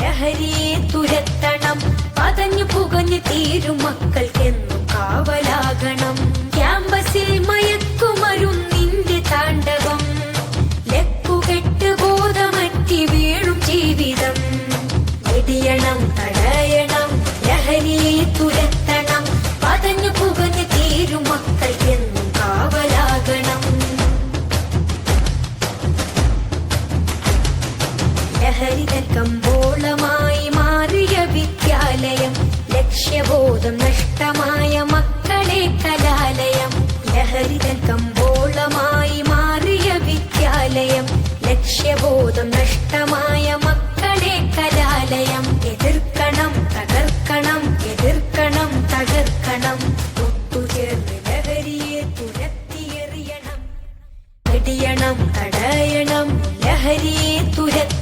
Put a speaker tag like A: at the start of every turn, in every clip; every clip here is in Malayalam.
A: ലഹരിയെ തുരത്തണം. പതഞ്ഞു പുകഞ്ഞു തീരും മക്കൾക്കെന്നും. ലഹരിതൻ കമ്പോളമായി മാറിയ വിദ്യാലയം ലക്ഷ്യബോധം നഷ്ടമായ മക്കളെ കലാലയം. ലഹരിതൻ കമ്പോളമായി മാറിയ വിദ്യാലയം ലക്ഷ്യബോധം നഷ്ടമായ മക്കളെ കലാലയം. എതിർക്കണം തകർക്കണം എതിർക്കണം തകർക്കണം. ഒത്തുചേർന്ന് ലഹരിയെ തുരത്തിയെറിയണം. വെടിയണം തടയണം ലഹരിയെ പുകഞ്ഞു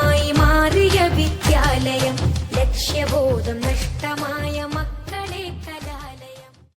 A: വിദ്യാലയം ലക്ഷ്യബോധം നഷ്ടമായ മക്കൾ